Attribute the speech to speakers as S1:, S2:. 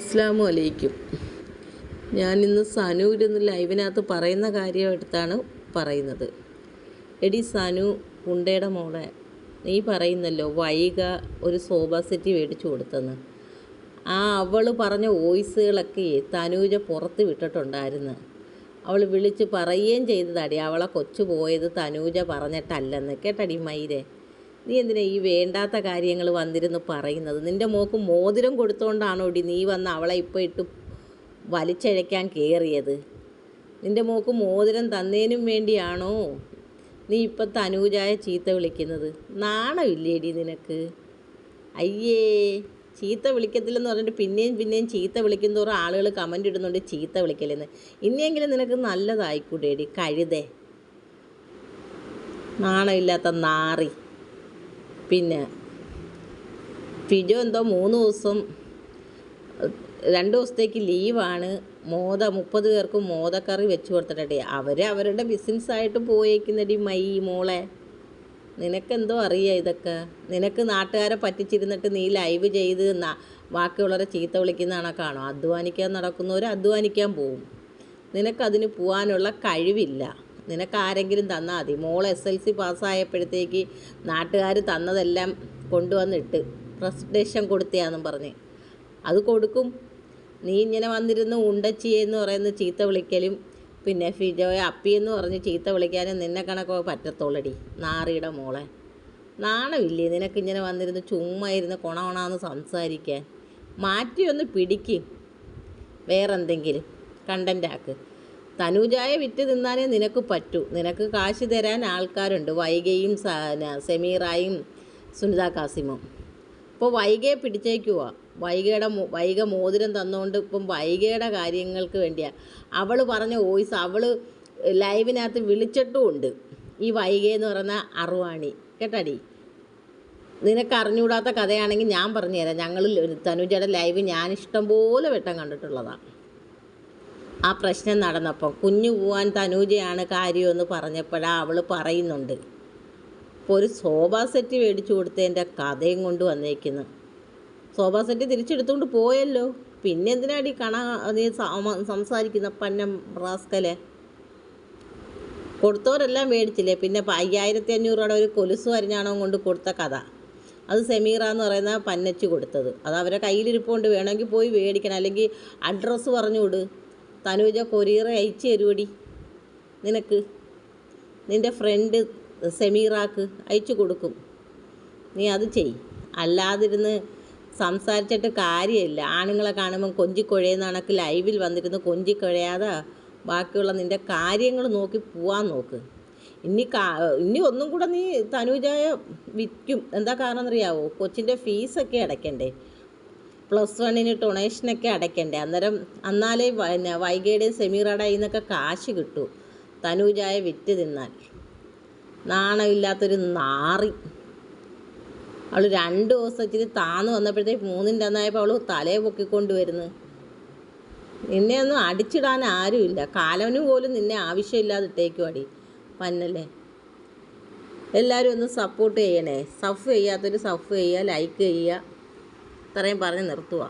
S1: അസ്സാമു അലൈക്കും. ഞാനിന്ന് സനൂരിന്ന് ലൈവിനകത്ത് പറയുന്ന കാര്യം എടുത്താണ് പറയുന്നത്. എടി സനു പുണ്ടയുടെ മോളെ നീ പറയുന്നല്ലോ വൈക ഒരു സോഫ സെറ്റ് മേടിച്ചു കൊടുത്തെന്ന്. ആ അവൾ പറഞ്ഞ വോയിസുകളൊക്കെ തനൂജ പുറത്ത് വിട്ടിട്ടുണ്ടായിരുന്നു. അവൾ വിളിച്ച് പറയുകയും ചെയ്തതാടി അവളെ കൊച്ചു പോയത് തനൂജ പറഞ്ഞിട്ടല്ലെന്ന്. കേട്ടടി മൈരെ. നീ എന്തിനാ ഈ വേണ്ടാത്ത കാര്യങ്ങൾ വന്നിരുന്ന് പറയുന്നത്? നിന്റെ മോക്ക് മോതിരം കൊടുത്തോണ്ടാണോ ഇടി നീ വന്ന് അവളെ ഇപ്പോൾ ഇട്ട് വലിച്ചഴയ്ക്കാൻ കയറിയത് നിന്റെ മോക്ക് മോതിരം തന്നേനും വേണ്ടിയാണോ നീ ഇപ്പം തനൂജായ ചീത്ത വിളിക്കുന്നത്? നാണമില്ലേടി നിനക്ക്? അയ്യേ ചീത്ത വിളിക്കത്തില്ലെന്ന് പറഞ്ഞിട്ട് പിന്നെയും പിന്നെയും ചീത്ത വിളിക്കുന്നതോറും ആളുകൾ കമന്റ് ഇടുന്നുണ്ട് ചീത്ത വിളിക്കലെന്ന് ഇനിയെങ്കിലും നിനക്ക് നല്ലതായിക്കൂടേടി കഴുതേ. നാണമില്ലാത്ത നാറി. പിന്നെ ഫിജോ എന്തോ മൂന്ന് ദിവസം രണ്ട് ദിവസത്തേക്ക് ലീവാണ്. മോദ മുപ്പത് പേർക്ക് മോദക്കറി വെച്ച് കൊടുത്തിട്ടേ അവർ അവരുടെ ബിസിനസ്സായിട്ട് പോയേക്കുന്നടി മൈ മോളെ നിനക്കെന്തോ അറിയാം ഇതൊക്കെ? നിനക്ക് നാട്ടുകാരെ പറ്റിച്ചിരുന്നിട്ട് നീ ലൈവ് ചെയ്ത് ബാക്കിയുള്ളവരെ ചീത്ത വിളിക്കുന്ന കണക്കാണോ അധ്വാനിക്കാൻ നടക്കുന്നവർ അധ്വാനിക്കാൻ പോവും. നിനക്കതിന് പോകാനുള്ള കഴിവില്ല. നിനക്ക് ആരെങ്കിലും തന്നാൽ മതി. മോൾ എസ് എൽ സി പാസ്സായപ്പോഴത്തേക്ക് നാട്ടുകാർ തന്നതെല്ലാം കൊണ്ടുവന്നിട്ട് പ്രസന്റേഷൻ കൊടുത്തിയാന്നും പറഞ്ഞ്. അത് കൊടുക്കും. നീ ഇങ്ങനെ വന്നിരുന്ന് ഉണ്ടച്ചി എന്ന് പറയുന്ന ചീത്ത വിളിക്കലും പിന്നെ ഫിജോയ അപ്പി എന്ന് പറഞ്ഞ് ചീത്ത വിളിക്കാനും നിന്നെ കണക്കോ പറ്റത്തുള്ളടി നാറിയുടെ മോളെ. നാണമില്ലേ നിനക്ക് ഇങ്ങനെ വന്നിരുന്ന് ചുമ്മാ ഇരുന്ന് കൊണകൊണാന്ന് സംസാരിക്കാൻ? മാറ്റി ഒന്ന് പിടിക്കും. വേറെന്തെങ്കിലും കണ്ടന്റാക്ക് തനൂജായ വിറ്റ് തിന്നാനേ നിനക്ക് പറ്റൂ. നിനക്ക് കാശ് തരാൻ ആൾക്കാരുണ്ട്. ന- സെമീറായും സുനിത കാസിമും. ഇപ്പോൾ വൈകയെ പിടിച്ചേക്കുക വൈകയുടെ മോ- വൈക മോതിരം തന്നുകൊണ്ട് ഇപ്പം വൈകയുടെ കാര്യങ്ങൾക്ക് വേണ്ടിയാണ് അവൾ പറഞ്ഞ വോയിസ് അവൾ ലൈവിനകത്ത് വിളിച്ചിട്ടും ഉണ്ട്. ഈ വൈക എന്ന് പറയുന്ന അറുവാണി കേട്ടാടി? നിനക്ക് അറിഞ്ഞുകൂടാത്ത കഥയാണെങ്കിൽ ഞാൻ പറഞ്ഞുതരാം. ഞങ്ങൾ തനുജയുടെ ലൈവ് ഞാൻ ഇഷ്ടം പോലെ വെട്ടം കണ്ടിട്ടുള്ളതാണ് ആ പ്രശ്നം നടന്നപ്പോൾ കുഞ്ഞു പോവാൻ തനൂജയാണ് കാര്യമെന്ന് പറഞ്ഞപ്പോഴാ അവൾ പറയുന്നുണ്ട് ഇപ്പോൾ ഒരു സോഫ സെറ്റ് മേടിച്ചു കൊടുത്തതിന്റെ കഥയും കൊണ്ട് വന്നേക്കുന്നു. സോഫ സെറ്റ് തിരിച്ചെടുത്തുകൊണ്ട് പോയല്ലോ. പിന്നെ എന്തിനാടി കണ നീ സംസാരിക്കുന്ന പന്നം റാസ്കലെ? കൊടുത്തവരെല്ലാം മേടിച്ചില്ലേ? പിന്നെ അയ്യായിരത്തി അഞ്ഞൂറ് രൂപയുടെ ഒരു കൊലുസ് അരിഞ്ഞാണോ കൊണ്ട് കൊടുത്ത കഥ. അത് സെമീറ എന്ന് പറയുന്ന പന്നച്ച് കൊടുത്തത്. അത് അവരെ കയ്യിലിരിപ്പുകൊണ്ട് വേണമെങ്കിൽ പോയി മേടിക്കണം. അല്ലെങ്കിൽ അഡ്രസ്സ് പറഞ്ഞു വിട് തനൂജ കൊറിയർ അയച്ചു തരുവടി. നിനക്ക്. നിന്റെ ഫ്രണ്ട് സെമീറാക്ക് അയച്ചു കൊടുക്കും. നീ അത് ചെയ് അല്ലാതിരുന്ന് സംസാരിച്ചിട്ട് കാര്യമില്ല. ആണുങ്ങളെ കാണുമ്പം കൊഞ്ചിക്കൊഴയുന്ന കണക്ക് ലൈവിൽ വന്നിരുന്ന് കൊഞ്ചിക്കൊഴയാതെ ബാക്കിയുള്ള നിന്റെ കാര്യങ്ങൾ നോക്കി പോവാൻ നോക്ക്. ഇനി കാ ഇനി ഒന്നും കൂടെ നീ തനുജായ വിൽക്കും. എന്താ കാരണം എന്നറിയാവോ കൊച്ചിന്റെ ഫീസൊക്കെ അടയ്ക്കണ്ടേ. പ്ലസ് വണ്ണിന് ഡൊണേഷനൊക്കെ അടയ്ക്കണ്ടേ? അന്നേരം എന്നാലേ പിന്നെ വൈഗയുടെയും സെമീറയുടെ കയ്യിൽ നിന്നൊക്കെ കാശ് കിട്ടൂ. തനൂജായ വിറ്റ് തിന്നാൽ. നാണമില്ലാത്തൊരു നാറി. അവൾ രണ്ട് ദിവസം ഇച്ചിരി താന്ന് വന്നപ്പോഴത്തേക്ക് മൂന്നിന്റെ അന്നായപ്പോൾ അവൾ തലയെ പൊക്കിക്കൊണ്ട് വരുന്നു. നിന്നെ ഒന്നും അടിച്ചിടാൻ ആരുമില്ല. കാലവന് പോലും നിന്നെ ആവശ്യമില്ലാതെ ഇട്ടേക്കും അടി പന്നല്ലേ? എല്ലാവരും ഒന്ന് സപ്പോർട്ട് ചെയ്യണേ. സഫ് ചെയ്യാത്തൊരു സഫ് ചെയ്യുക ലൈക്ക് ചെയ്യുക. ഇത്രയും പറഞ്ഞ് നിർത്തുക